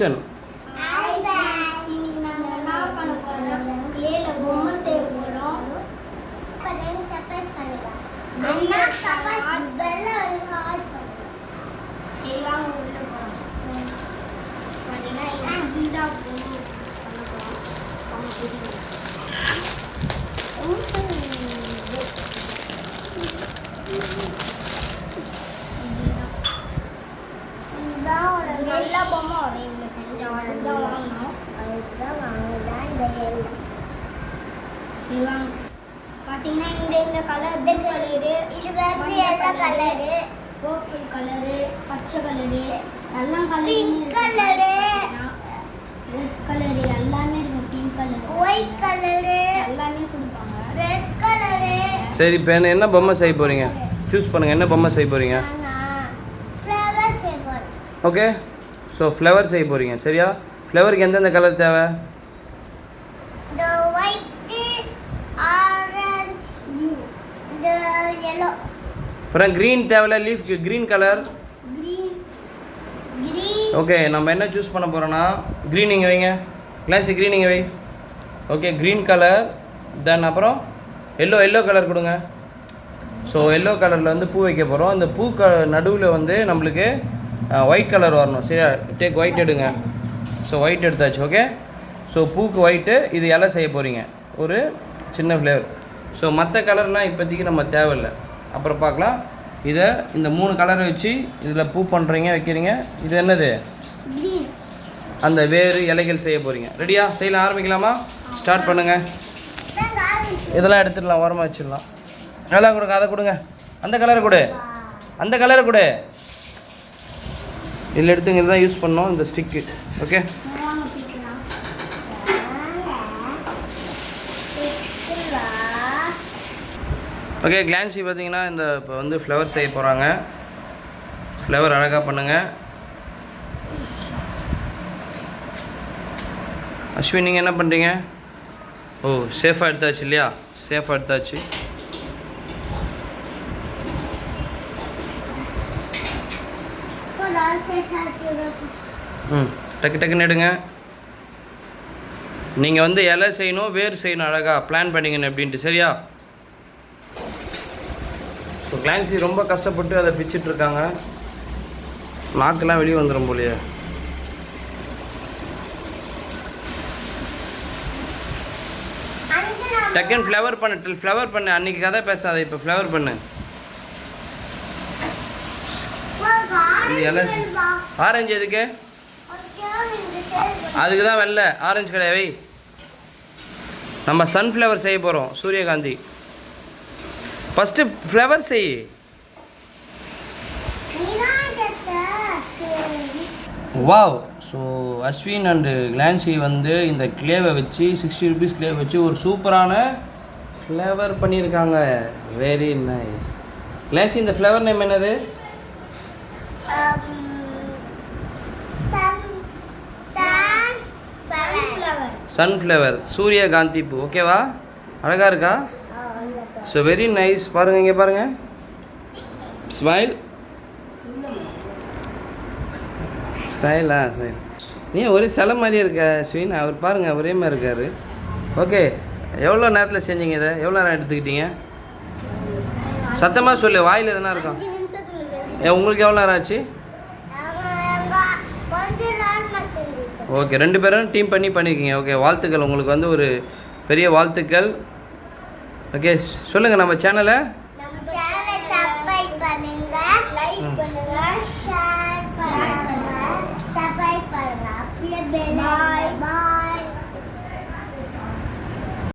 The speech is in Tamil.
போறோம் கிளேல பொம்மை செய்ய அதுக்கு தான் வாங்கினோம் அதுக்கு தான் இந்த பார்த்தீங்கன்னா இந்த இந்த கலர் ப்ளூ கலரு இது வந்து எல்லோ கலரு பர்பிள் கலரு பச்சை கலரு எல்லாம் colour pink colour red colour எல்லாமே இருக்கும் பிங்க் கலர் ஒயிட் கலரு எல்லாமே கொடுப்பாங்க. ரெட் கலரு சரி இப்போ என்ன என்ன பொம்மை செய்ய போகிறீங்க சூஸ் பண்ணுங்கள் என்ன பொம்மை செய்ய போகிறீங்க ஓகே ஸோ ஃப்ளவர் செய்ய போகிறீங்க சரியா? ஃப்ளவருக்கு எந்தெந்த கலர் தேவை? அப்புறம் க்ரீன் தேவையில்ல லீஃப் க்ரீன் கலர். ஓகே நம்ம என்ன சூஸ் பண்ண போகிறோன்னா க்ரீன் இங்கே வைங்க. கிளான்சி க்ரீன் இங்கே வை. ஓகே க்ரீன் கலர் தென் அப்புறம் எல்லோ எல்லோ கலர் கொடுங்க. ஸோ எல்லோ கலரில் வந்து பூ வைக்க போகிறோம் இந்த பூ க நடுவில் வந்து நம்மளுக்கு ஒயிட் கலர் வரணும். சரியா? டேக் ஒயிட் எடுங்க. ஸோ ஒயிட் எடுத்தாச்சு ஓகே ஸோ பூக்கு ஒயிட்டு இது இலை செய்ய போகிறீங்க ஒரு சின்ன ஃப்ளேவர் ஸோ மற்ற கலர்லாம் இப்போதைக்கு நம்ம தேவையில்லை. அப்புறம் பார்க்கலாம். இதை இந்த மூணு கலரை வச்சு இதில் பூ பண்ணுறீங்க வைக்கிறீங்க. இது என்னது. அந்த வேறு இலைகள் செய்ய போகிறீங்க ரெடியா செய்யலாம் ஆரம்பிக்கலாமா? ஸ்டார்ட் பண்ணுங்கள். இதெல்லாம் எடுத்துடலாம் ஓரமாக வச்சிடலாம். அதெல்லாம் கொடுங்க அதை கொடுங்க. அந்த கலரை கொடு. அந்த கலரை கொடு. இதில் எடுத்துங்க இதுதான் யூஸ் பண்ணோம் இந்த ஸ்டிக்கு ஓகே ஓகே கிளான்சி பார்த்தீங்கன்னா இந்த இப்போ வந்து ஃப்ளவர் செய்ய போகிறாங்க ஃப்ளவர் அழகாக பண்ணுங்கள் அஸ்வின் நீங்கள் என்ன பண்ணுறீங்க ஓ சேஃபாக எடுத்தாச்சு இல்லையா? சேஃபாக எடுத்தாச்சு. ம் டக்கு டக்குன்னு எடுங்க. நீங்கள் வந்து இலை செய்யணும் வேர் செய்யணும் அழகாக பிளான் பண்ணிங்கன்னு அப்படின்ட்டு சரியா? ஸோ கிளான்சி ரொம்ப கஷ்டப்பட்டு அதை பிச்சிட்டு இருக்காங்க. நாக்கெல்லாம் வெளியே வந்துடும் போலயே. டக்குன்னு ஃப்ளவர் பண்ணு ஃப்ளவர் பண்ணு. அன்றைக்கி கதை பேசாத இப்போ ஃப்ளவர் பண்ணு. இது இலை ஆரஞ்சு எதுக்கு? அதுக்கு தான் வெள்ளை. ஆரஞ்சு கிடையாது. வை நம்ம சன்ஃப்ளவர் செய்ய போகிறோம் சூரியகாந்தி. ஃபஸ்ட்டு ஃப்ளவர் செய். Wow so Ashwin and Clancy வந்து இந்த கிளேவை வச்சு சிக்ஸ்டி ருபீஸ் கிளேவை வச்சு ஒரு சூப்பரான ஃப்ளவர் பண்ணியிருக்காங்க. வெரி நைஸ் கிளான்சி இந்த ஃப்ளவர் நேம் என்னது? சன்ஃப்ளவர் சூரியகாந்தி பூ ஓகேவா அழகாக இருக்கா? ஸோ வெரி நைஸ் பாருங்கள் இங்கே பாருங்கள் ஸ்மைல் ஸ்டைலா ஸ்டைல் நீ ஒரே சிலை மாதிரியே இருக்க ஸ்வீன். அவர் பாருங்கள் ஒரே மாதிரி இருக்கார். ஓகே எவ்வளோ நேரத்தில் செஞ்சீங்க இதை? எவ்வளோ நேரம் எடுத்துக்கிட்டீங்க? சத்தமாக சொல்லு வாயில் எதனா இருக்கும் உங்களுக்கு எவ்வளோ நேரம் ஆச்சு? ஓகே ரெண்டு பேரும் டீம் பண்ணி பண்ணியிருக்கீங்க ஓகே வாழ்த்துக்கள். உங்களுக்கு வந்து ஒரு பெரிய வாழ்த்துக்கள். ஓகே சொல்லுங்கள் நம்ம சேனலை